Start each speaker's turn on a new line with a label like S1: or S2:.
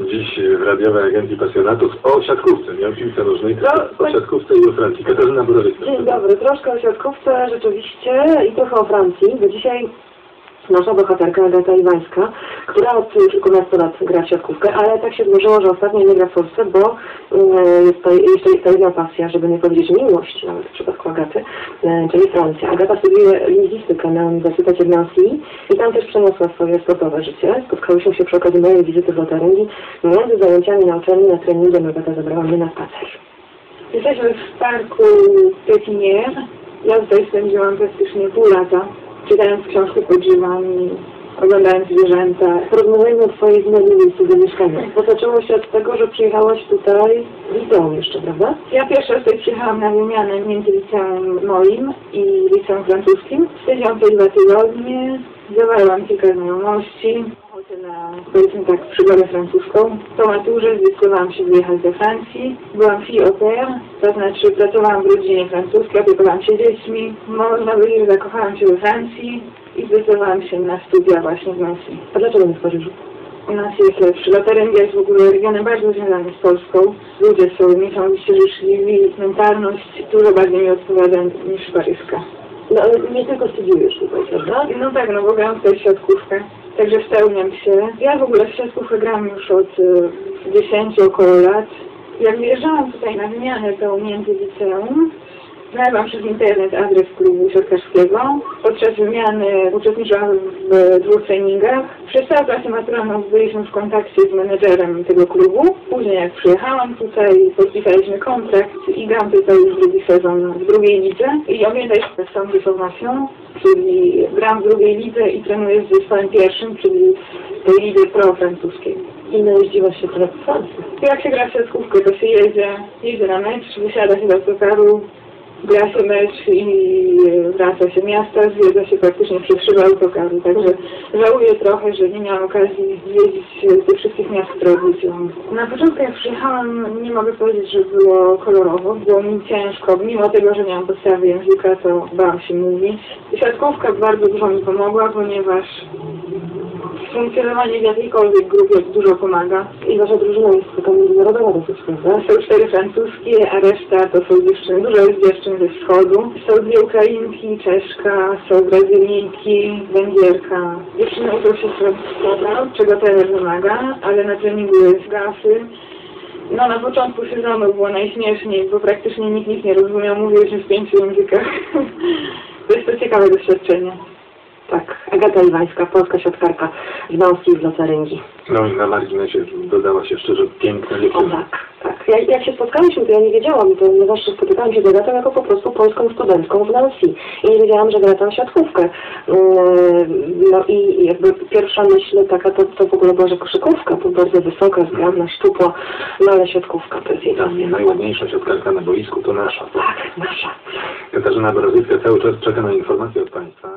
S1: Dziś w radiowej agencji pasjonatów o siatkówce, nie o piłce nożnej, tylko
S2: No,
S1: o siatkówce i o Francji. Katarzyna Borowicka.
S2: Dzień dobry, troszkę o siatkówce rzeczywiście i trochę o Francji, bo dzisiaj nasza bohaterka Agata Iwańska, która od kilkunastu lat gra w siatkówkę, ale tak się złożyło, że ostatnio nie gra w Polsce, bo e, jest to jeszcze to jedna pasja, żeby nie powiedzieć miłość, nawet w przypadku Agaty, e, czyli Francja. Agata studiuje lingwistykę na Uniwersytecie w Nancy tam też przeniosła swoje sportowe życie. Spotkałyśmy się przy okazji mojej wizyty w Lotaryngii. Między zajęciami na uczelni, na treningiem Agata zabrała mnie na spacer.
S3: Jesteśmy w parku Pepinier. Ja tutaj spędziłam praktycznie pół lata, czytając książki pod drzewami, oglądając zwierzęta.
S2: Porozmawiajmy o Twojej zmianie miejscu do mieszkania. Bo zaczęło się od tego, że przyjechałaś tutaj z liceum jeszcze, prawda?
S3: Ja pierwszy raz tutaj przyjechałam na wymianę między liceum moim i liceum francuskim. Spędziłam tutaj dwa tygodnie, zawarłam kilka znajomości, na, powiedzmy tak, przygodę francuską. Po maturze zdecydowałam się wyjechać do Francji. Byłam fille au pair, to znaczy pracowałam w rodzinie francuskiej, opiekowałam się dziećmi. Można powiedzieć, że zakochałam się we Francji i zdecydowałam się na studia właśnie w Nancy.
S2: A dlaczego nie w Paryżu?
S3: U nas jest lepszy. Lotarengia jest w ogóle regionem bardzo związanym z Polską. Ludzie są niesamowicie życzliwi, mentalność dużo bardziej mi odpowiada niż paryska.
S2: No ale nie tylko studiujesz tutaj, prawda?
S3: No tak, no bo gram tutaj w siatkówkę, także spełniam się. Ja w ogóle w siatkówkę gram już od y, 10 około lat. Jak wyjeżdżałam tutaj na wymianę to między liceum, znalazłam przez internet adres klubu siatkarskiego. Podczas wymiany uczestniczyłam w dwóch treningach. Przez całą klasę maturalną byliśmy w kontakcie z menedżerem tego klubu. Później jak przyjechałam tutaj, podpisaliśmy kontrakt i gram tutaj już drugi sezon w drugiej lidze. I objęta jest tą dyformacją, czyli gram w drugiej lidze i trenuję z zespołem pierwszym, czyli tej lidze pro-francuskiej.
S2: I najeździłaś się teraz w Francji.
S3: Jak się gra w siatkówkę, to się jedzie, jedzie na mecz, wysiada się do autokaru, gra się mecz i wraca się miasta, zwiedza się praktycznie przez szybę autokaru. Także żałuję trochę, że nie miałam okazji zwiedzić tych wszystkich miast, które odwiedziłam. Na początku jak przyjechałam, nie mogę powiedzieć, że było kolorowo, było mi ciężko. Mimo tego, że miałam podstawy języka, to bałam się mówić. Siatkówka bardzo dużo mi pomogła, ponieważ funkcjonowanie w jakiejkolwiek grupie dużo pomaga.
S2: I wasza drużyna jest taka międzynarodowa dosyć, prawda?
S3: Są cztery francuskie, a reszta to są dziewczyny, dużo jest dziewczyn ze wschodu. Są dwie Ukrainki, Czeszka, są Brazylijki, Węgierka. Dziewczyny uczą się francuskiego, czego trener wymaga, ale na treningu jest gasy. No na początku sezonu było najśmieszniej, bo praktycznie nikt nic nie rozumiał, mówiliśmy w pięciu językach. To jest to ciekawe doświadczenie.
S2: Tak, Agata Iwańska, polska siatkarka z Nancy w Lotaryngii.
S1: No i na marginesie dodała się szczerze piękna
S2: O
S1: dziewczyna.
S2: tak, tak. Jak, jak się spotkaliśmy, to ja nie wiedziałam, ponieważ spotykałam się z Agatą jako po prostu polską studentką w Nancy. I nie wiedziałam, że gra tam siatkówkę. Yy, No i jakby pierwsza myśl taka, to, to w ogóle była, że koszykówka, to bardzo wysoka, zgrabna, szczupła, no ale siatkówka to jest jej
S1: Ta
S2: pasja.
S1: najładniejsza siatkarka na boisku to nasza.
S2: Tak, nasza.
S1: Katarzyna Borowicka cały czas czeka na informacje od Państwa.